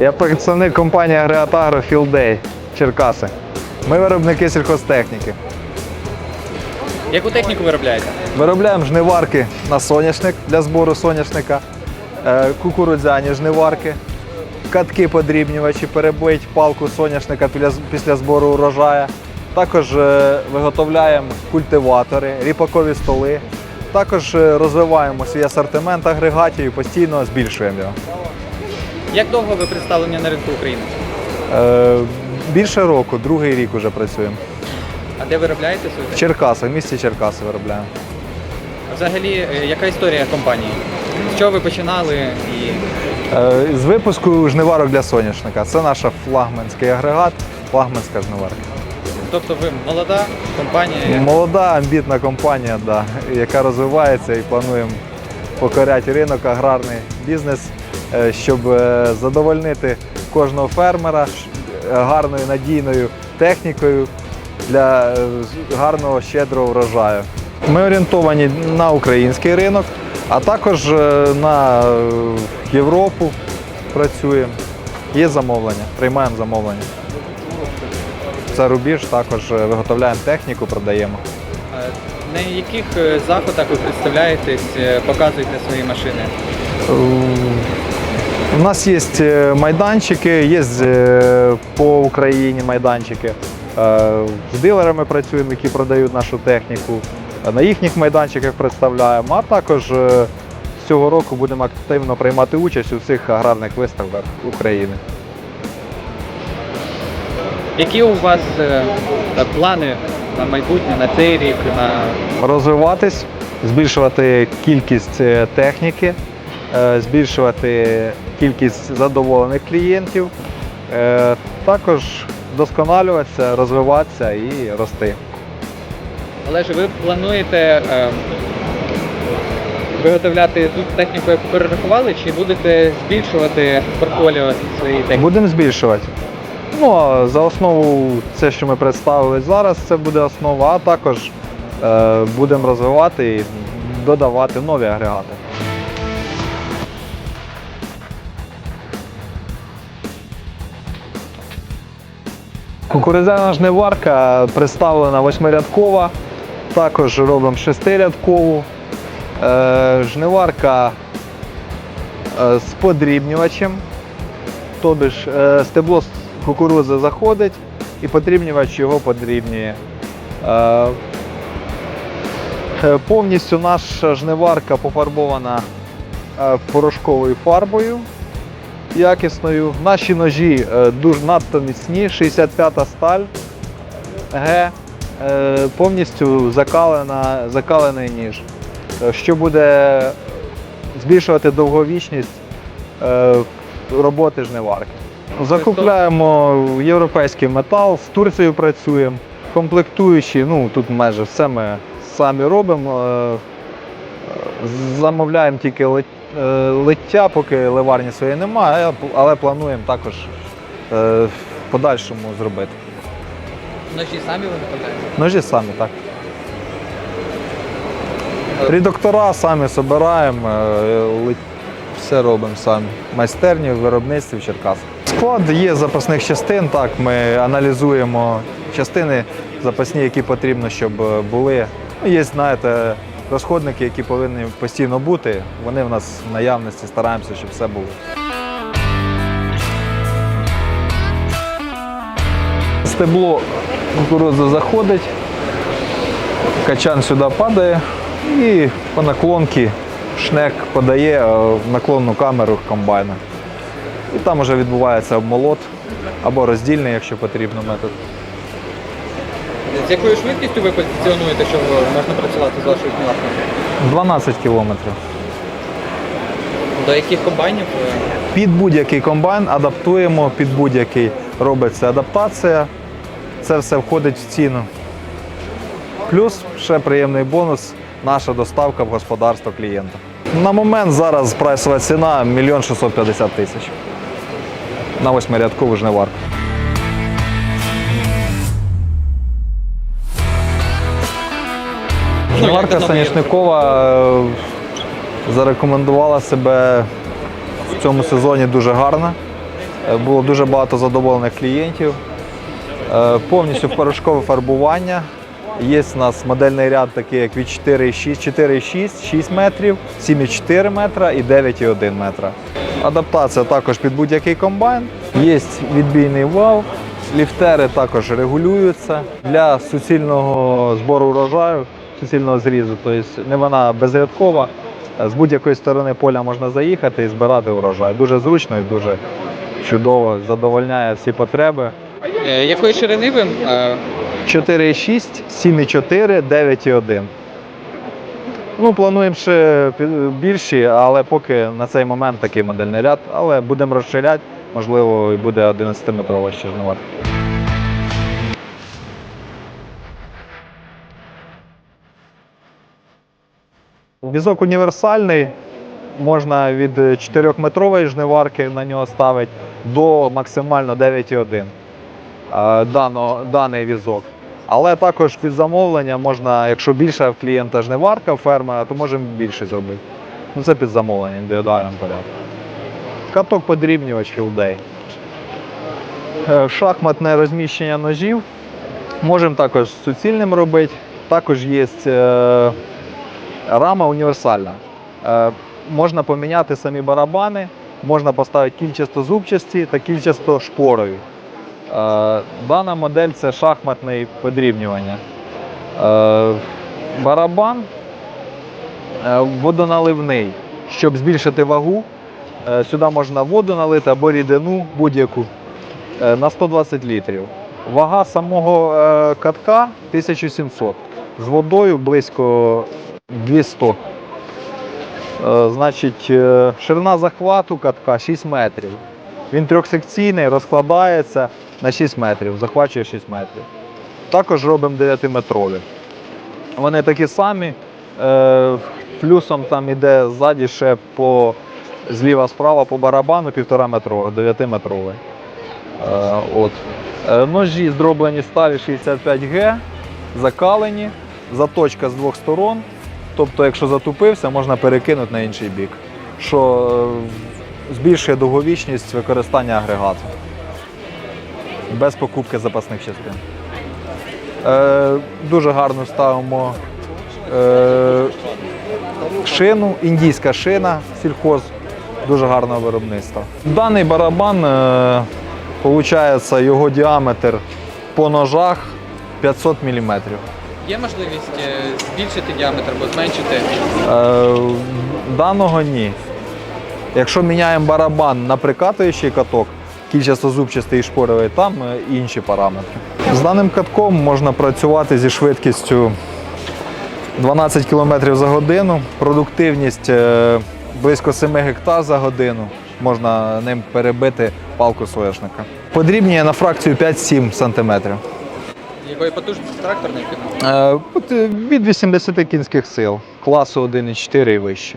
Я представник компанії Агрегатагро Філдей Черкаси. Ми виробники сільхозтехніки. Яку техніку виробляєте? Виробляємо жниварки на соняшник для збору соняшника, е, кукурудзяні жниварки, катки подрібнювачі, перебить палку соняшника після, після збору урожаю. Також е, виготовляємо культиватори, ріпакові столи. Також е, розвиваємо свій асортимент агрегатів і постійно збільшуємо його. Як довго ви представлені на ринку України? Е, Більше року, другий рік вже працюємо. А де виробляєте свою В? Черкасах, в місті Черкаси виробляємо. А Взагалі, е, яка історія компанії? З чого ви починали і Е, З випуску жниварок для соняшника. Це наш флагманський агрегат, флагманська жниварка. тобто ви молода компанія? Молода, амбітна компанія, да, яка розвивається і плануємо покоряти ринок, аграрний бізнес, щоб е, задовольнити кожного фермера е, гарною надійною технікою для е, гарного щедрого врожаю. Ми орієнтовані на український ринок, а також е, на е, Європу працюємо. Є замовлення, приймаємо замовлення. За рубіж також е, виготовляємо техніку, продаємо. Е, На яких е, заходах ви представляєтесь, е, показуєте свої машини? У нас є е, майданчики, є е, по Україні майданчики. З дилерами працюємо, які продають нашу техніку. На їхніх майданчиках представляємо, а також цього року будемо активно приймати участь у всіх аграрних виставках України. Які у вас е, плани на майбутнє, на цей рік, на розвиватись, збільшувати кількість е, техніки, збільшувати кількість задоволених клієнтів, е, також вдосконалюватися, розвиватися і рости. Але ж ви плануєте е, виготовляти ту техніку, яку перерахували, чи будете збільшувати портфоліо своєї техніки? Будемо збільшувати. Ну, а за основу це, що ми представили зараз, це буде основа, а також е, будемо розвивати і додавати нові агрегати. Кукурудзяна жниварка представлена восьмирядкова, також робимо шестирядкову. Е, жниварка е, з подрібнювачем. Тобі ж е, стебло кукурудзи заходить і подрібнювач його подрібнює. Повністю наша жниварка пофарбована порошковою фарбою якісною. Наші ножі е, дуже надто міцні, 65-та сталь Г, е, повністю закалена, закалений ніж, е, що буде збільшувати довговічність роботи жниварки. Закупляємо європейський метал, з Турцією працюємо, комплектуючі, ну тут майже все ми самі робимо. Замовляємо тільки лиття, поки ливарні своєї немає, але плануємо також е, в подальшому зробити. Ножі самі виготовляєте? Ножі самі, так. Редактора самі збираємо, е, все робимо самі. Майстерні, виробництві в Черкасах. Склад є запасних частин, так, ми аналізуємо частини запасні, які потрібно, щоб е, були. Є, знаєте, розходники, які повинні постійно бути. Вони в нас в наявності, стараємося, щоб все було. Стебло кукурудзи заходить, качан сюди падає і по наклонці шнек подає е, в наклонну камеру комбайна. І там вже відбувається обмолот або роздільний, якщо потрібно метод. З якою швидкістю ви позиціонуєте, що можна працювати з вашою кнопкою? 12 кілометрів. До яких комбайнів? Під будь-який комбайн адаптуємо, під будь-який робиться адаптація. Це все входить в ціну. Плюс ще приємний бонус наша доставка в господарство клієнта. На момент зараз прайсова ціна 1 650 тисяч на восьмирядкову жниварку. Її Санішникова е, зарекомендувала себе в цьому сезоні дуже гарно. Е, Було дуже багато задоволених клієнтів. Е, Повністю порошкове фарбування. Є у нас модельний ряд, такий як від 4,6, 4,6, 6 метрів, 7,4 метра і 9,1 метра. Адаптація також під будь-який комбайн. Є відбійний вал, ліфтери також регулюються для суцільного збору урожаю, суцільного зрізу. Тобто не вона безрядкова. З будь-якої сторони поля можна заїхати і збирати урожай. Дуже зручно і дуже чудово, задовольняє всі потреби. Е, Якої ширини ви? е, 4,6, 7,4, 9,1. Ну, плануємо ще більші, але поки на цей момент такий модельний ряд. Але будемо розширяти, можливо, і буде 11-метрова ще. Візок універсальний. Можна від 4-метрової жниварки на нього ставити до максимально 9,1 е, даний візок. Але також під замовлення можна, якщо більша в клієнта жниварка, фермера, то можемо більше зробити. Ну це під замовлення, індивідуальному порядку. Каток подрібнювач філдей. Е, Шахматне розміщення ножів. Можемо також суцільним робити. Також є е, рама універсальна. Е, можна поміняти самі барабани, можна поставити кільчасто-зубчасті та кільчасто-шпорові. Е, Дана модель це шахматне подрібнювання. Е, Барабан водоналивний. Щоб збільшити вагу, сюди можна воду налити або рідину будь-яку на 120 літрів. Вага самого катка 1700. З водою близько 200. Е, Значить, е, ширина захвату катка 6 метрів. Він трьохсекційний, розкладається на 6 метрів, захвачує 6 метрів. Також робимо 9-метрові. Вони такі самі. Е, плюсом там іде ззаді ще по зліва-справа по барабану 1,5 метрових, 9-метровий. Е, от. Е, ножі зроблені сталі 65Г, закалені, заточка з двох сторон. Тобто, якщо затупився, можна перекинути на інший бік, що е, збільшує довговічність використання агрегату без покупки запасних частин. Е, дуже гарно ставимо е, шину, індійська шина, сільхоз, дуже гарного виробництва. Даний барабан, е, виходить, його діаметр по ножах 500 мм. Є можливість е, збільшити діаметр або зменшити? Е, Даного ні. Якщо міняємо барабан на прикатуючий каток, кільчасто-зубчастий і шпоровий, там е, інші параметри. З даним катком можна працювати зі швидкістю 12 км за годину, продуктивність близько 7 гектар за годину. Можна ним перебити палку соняшника. Подрібнює на фракцію 5-7 см. Якої потужності тракторної фірми? Е, е, Від 80 кінських сил, класу 1,4 і вище.